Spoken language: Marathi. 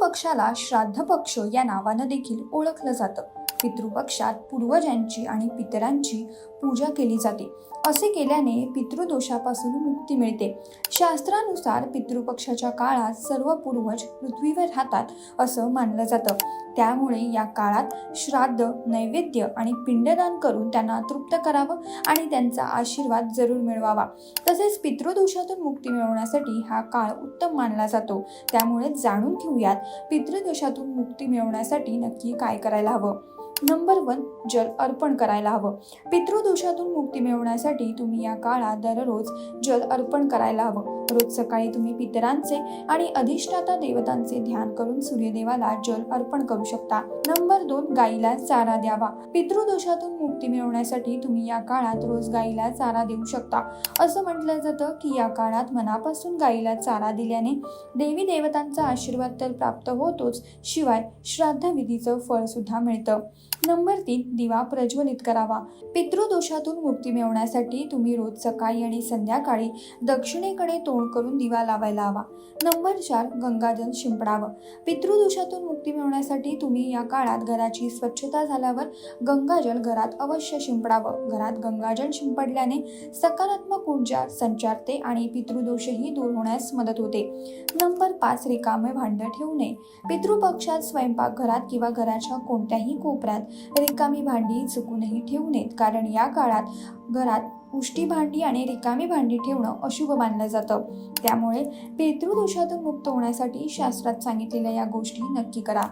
पितृपक्षाला श्राद्ध पक्ष या नावानं देखील ओळखलं जातं. पितृपक्षात पूर्वजांची आणि पितरांची पूजा केली जाते. असे केल्याने पितृदोषापासून मुक्ती मिळते. शास्त्रानुसार पितृपक्षाच्या काळात सर्व पूर्वज पृथ्वीवर राहतात असं मानलं जातं. त्यामुळे या काळात श्राद्ध नैवेद्य आणि पिंडदान करून त्यांना तृप्त करावं आणि त्यांचा आशीर्वाद जरूर मिळवावा. तसेच पितृदोषातून मुक्ती मिळवण्यासाठी हा काळ उत्तम मानला जातो. त्यामुळे जाणून घेऊयात पितृदोषातून मुक्ती मिळवण्यासाठी नक्की काय करायला हवं? नंबर वन जल अर्पण करायला हवं. पितृदोषातून मुक्ती मिळवण्यासाठी तुम्ही या काळात दररोज जल अर्पण करायला हवं. रोज सकाळी तुम्ही पितरांचे आणि अधिष्ठाता देवतांचे ध्यान करून सूर्यदेवाला जल अर्पण करू शकता. नंबर दोन गाईला चारा द्यावा. पितृदोषातून मुक्ती मिळवण्यासाठी तुम्ही या काळात रोज गाईला चारा देऊ शकता. असं म्हटलं जातं की या काळात मनापासून गाईला चारा दिल्याने देवी देवतांचा आशीर्वाद तर प्राप्त होतोच. शिवाय श्राद्धविधीचं फळ सुद्धा मिळतं. नंबर तीन दिवा प्रज्वलित करावा. पितृदोषातून मुक्ती मिळवण्यासाठी तुम्ही रोज सकाळी आणि संध्याकाळी दक्षिणेकडे तोंड करून दिवा लावायला हवा. नंबर चार गंगाजल शिंपडावं. पितृदोषातून मुक्ती मिळवण्यासाठी तुम्ही या काळात घराची स्वच्छता झाल्यावर गंगाजल घरात अवश्य शिंपडावं. घरात गंगाजल शिंपडल्याने सकारात्मक ऊर्जा संचारते आणि पितृदोषही दूर होण्यास मदत होते. नंबर पाच रिकामे भांडं ठेवू नये. पितृपक्षात स्वयंपाकघरात किंवा घराच्या कोणत्याही कोपऱ्यात रिकामी भांडी चुकूनही ठेवू नयेत. कारण या काळात घरात उष्टी भांडी आणि रिकामी भांडी ठेवणं अशुभ मानलं जातं. त्यामुळे पितृदोषातून मुक्त होण्यासाठी शास्त्रात सांगितलेल्या या गोष्टी नक्की करा.